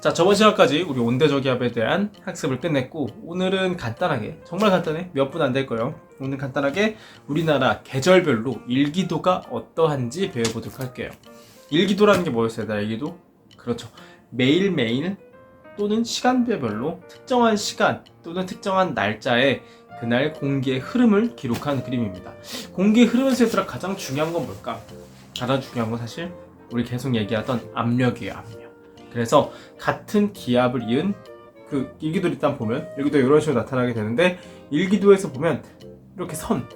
자 저번 시간까지 우리 온대저기압에 대한 학습을 끝냈고 오늘은 간단하게 정말 간단해? 몇 분 안 될 거예요. 오늘 간단하게 우리나라 계절별로 일기도가 어떠한지 배워보도록 할게요. 일기도라는 게 뭐였어요 나 일기도? 그렇죠. 매일매일 또는 시간대별로 특정한 시간 또는 특정한 날짜에 그날 공기의 흐름을 기록한 그림입니다. 공기의 흐름에서 얘들아 가장 중요한 건 뭘까? 가장 중요한 건 사실 우리 계속 얘기하던 압력이에요 압력 그래서 같은 기압을 이은 그 일기도를 일단 보면 여기도 이런 식으로 나타나게 되는데 일기도에서 보면 이렇게 선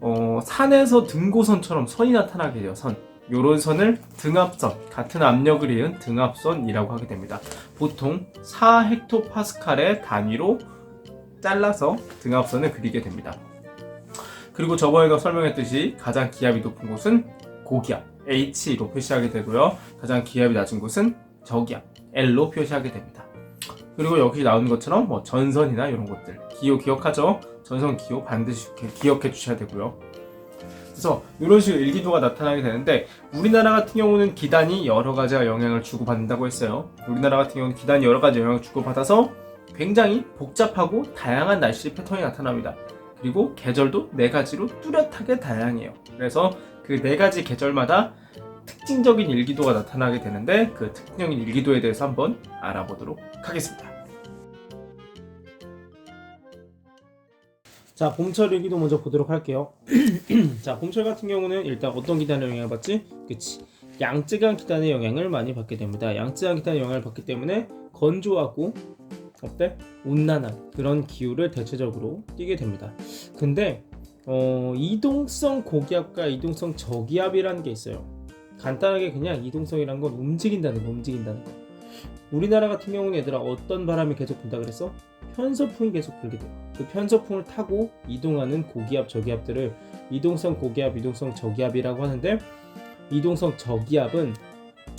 어, 산에서 등고선처럼 선이 나타나게 돼요 선. 요런 선을 등압선 같은 압력을 이은 등압선이라고 하게 됩니다. 보통 4헥토파스칼의 단위로 잘라서 등압선을 그리게 됩니다. 그리고 저번에도 설명했듯이 가장 기압이 높은 곳은 고기압 H로 표시하게 되고요. 가장 기압이 낮은 곳은 저기압 L로 표시하게 됩니다. 그리고 여기 나오는 것처럼 뭐 전선이나 이런 것들 기호 기억하죠? 전선 기호 반드시 기억해 주셔야 되고요. 그래서 이런 식으로 일기도가 나타나게 되는데 우리나라 같은 경우는 기단이 여러 가지가 영향을 주고받는다고 했어요. 우리나라 같은 경우는 기단이 여러 가지 영향을 주고받아서 굉장히 복잡하고 다양한 날씨 패턴이 나타납니다. 그리고 계절도 네 가지로 뚜렷하게 다양해요. 그래서 그 네 가지 계절마다 특징적인 일기도가 나타나게 되는데 그 특징적인 일기도에 대해서 한번 알아보도록 하겠습니다. 자, 봄철 일기도 먼저 보도록 할게요. 자, 봄철 같은 경우는 일단 어떤 기단의 영향을 받지? 그치. 양쯔강 기단의 영향을 많이 받게 됩니다. 양쯔강 기단의 영향을 받기 때문에 건조하고 어때? 온난한 그런 기후를 대체적으로 띠게 됩니다. 근데 어, 이동성 고기압과 이동성 저기압이라는 게 있어요. 간단하게 그냥 이동성이란 건 움직인다는 거, 움직인다는 거. 우리나라 같은 경우는 얘들아 어떤 바람이 계속 분다 그랬어? 편서풍이 계속 불게 돼요. 그 편서풍을 타고 이동하는 고기압, 저기압들을 이동성 고기압, 이동성 저기압이라고 하는데 이동성 저기압은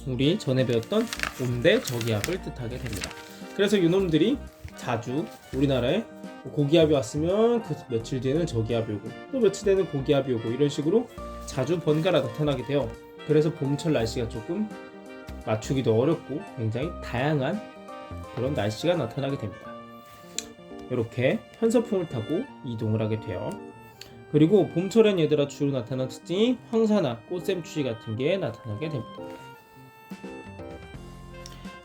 우리 전에 배웠던 온대 저기압을 뜻하게 됩니다. 그래서 이놈들이 자주 우리나라에 고기압이 왔으면 그 며칠 뒤에는 저기압이 오고 또 며칠 뒤에는 고기압이 오고 이런 식으로 자주 번갈아 나타나게 돼요. 그래서 봄철 날씨가 조금 맞추기도 어렵고 굉장히 다양한 그런 날씨가 나타나게 됩니다. 이렇게 편서풍을 타고 이동을 하게 돼요. 그리고 봄철엔 얘들아 주로 나타나는 특징이 황사나 꽃샘추위 같은 게 나타나게 됩니다.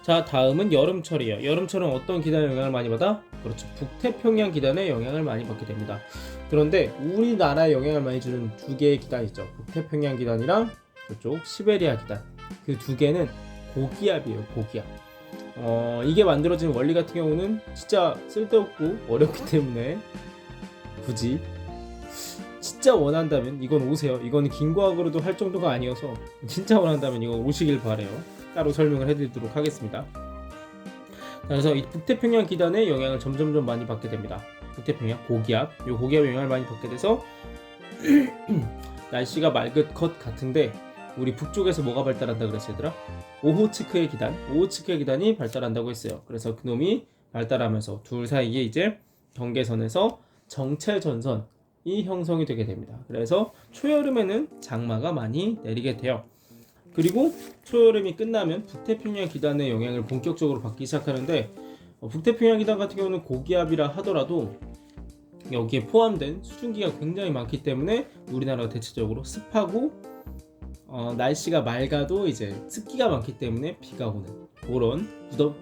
자 다음은 여름철이에요. 여름철은 어떤 기단의 영향을 많이 받아? 그렇죠. 북태평양 기단의 영향을 많이 받게 됩니다. 그런데 우리나라에 영향을 많이 주는 두 개의 기단이 있죠. 북태평양 기단이랑 그쪽 시베리아 기단. 그 두 개는 고기압이에요. 고기압. 어, 이게 만들어진 원리 같은 경우는 진짜 쓸데없고 어렵기 때문에 굳이 진짜 원한다면 이건 오세요. 이건 긴 과학으로도 할 정도가 아니어서 진짜 원한다면 이거 오시길 바래요. 따로 설명을 해드리도록 하겠습니다. 그래서 이 북태평양 기단의 영향을 점점점 많이 받게 됩니다. 북태평양 고기압, 이 고기압 영향을 많이 받게 돼서 날씨가 맑을 것 같은데 우리 북쪽에서 뭐가 발달한다 얘들아? 오호츠크의 기단, 오호츠크의 기단이 발달한다고 했어요. 그래서 그놈이 발달하면서 둘 사이에 이제 경계선에서 정체 전선이 형성이 되게 됩니다. 그래서 초여름에는 장마가 많이 내리게 돼요. 그리고 초여름이 끝나면 북태평양 기단의 영향을 본격적으로 받기 시작하는데 어, 북태평양 기단 같은 경우는 고기압이라 하더라도 여기에 포함된 수증기가 굉장히 많기 때문에 우리나라가 대체적으로 습하고 어, 날씨가 맑아도 이제 습기가 많기 때문에 비가 오는 그런 후덥,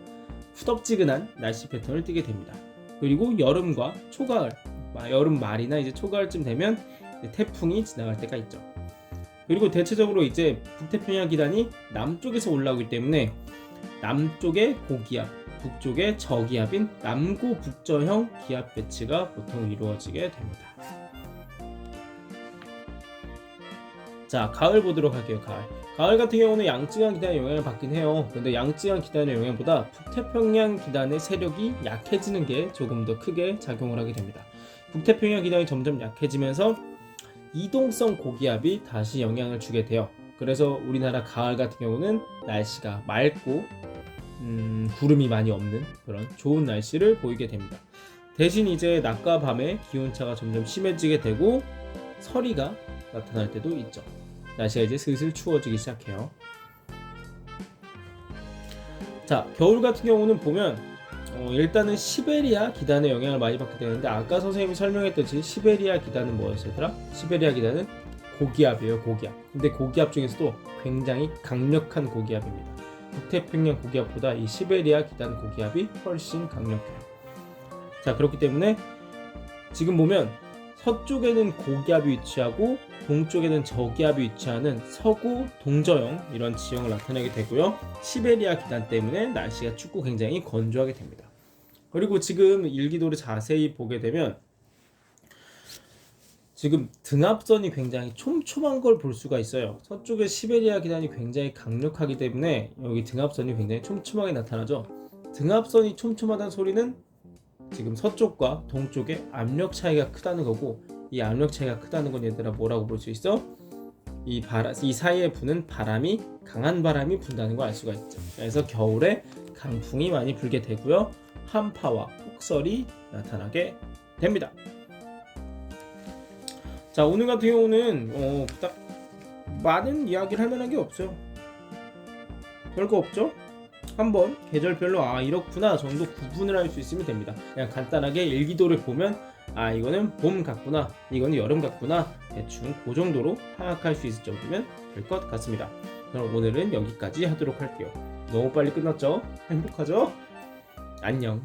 후덥지근한 날씨 패턴을 띠게 됩니다. 그리고 여름과 초가을, 마- 여름 말이나 이제 초가을쯤 되면 태풍이 지나갈 때가 있죠. 그리고 대체적으로 이제 북태평양 기단이 남쪽에서 올라오기 때문에 남쪽의 고기압, 북쪽의 저기압인 남고 북저형 기압 배치가 보통 이루어지게 됩니다. 자, 가을 보도록 할게요. 가을. 가을 같은 경우는 양쯔강 기단의 영향을 받긴 해요. 근데 양쯔강 기단의 영향보다 북태평양 기단의 세력이 약해지는 게 조금 더 크게 작용을 하게 됩니다. 북태평양 기단이 점점 약해지면서 이동성 고기압이 다시 영향을 주게 돼요. 그래서 우리나라 가을 같은 경우는 날씨가 맑고 음, 구름이 많이 없는 그런 좋은 날씨를 보이게 됩니다. 대신 이제 낮과 밤의 기온차가 점점 심해지게 되고 서리가 나타날 때도 있죠. 날씨가 이제 슬슬 추워지기 시작해요. 자, 겨울 같은 경우는 보면 어, 일단은 시베리아 기단의 영향을 많이 받게 되는데 아까 선생님이 설명했듯이 시베리아 기단은 얘들아? 시베리아 기단은 고기압이에요, 고기압. 근데 고기압 중에서도 굉장히 강력한 고기압입니다. 북태평양 고기압보다 이 시베리아 기단 고기압이 훨씬 강력해요. 자, 그렇기 때문에 지금 보면 서쪽에는 고기압이 위치하고 동쪽에는 저기압이 위치하는 서구 동저형 이런 지형을 나타내게 되고요. 시베리아 기단 때문에 날씨가 춥고 굉장히 건조하게 됩니다. 그리고 지금 일기도를 자세히 보게 되면 지금 등압선이 굉장히 촘촘한 걸 볼 수가 있어요. 서쪽의 시베리아 기단이 굉장히 강력하기 때문에 여기 등압선이 굉장히 촘촘하게 나타나죠. 등압선이 촘촘하다는 소리는 지금 서쪽과 동쪽의 압력 차이가 크다는 거고 이 압력 차이가 크다는 건 얘들아 뭐라고 볼 수 있어? 이 바람 이 사이에 부는 바람이 강한 바람이 분다는 걸 알 수가 있죠. 그래서 겨울에 강풍이 많이 불게 되고요. 한파와 폭설이 나타나게 됩니다. 자 오늘 같은 경우는 어, 딱 많은 이야기를 할 만한 게 없어요. 별거 없죠? 한번 계절별로 아 이렇구나 정도 구분을 할 수 있으면 됩니다. 그냥 간단하게 일기도를 보면 아 이거는 봄 같구나 이거는 여름 같구나 대충 그 정도로 파악할 수 있을 정도면 될 것 같습니다. 그럼 오늘은 여기까지 하도록 할게요. 너무 빨리 끝났죠? 행복하죠? 안녕.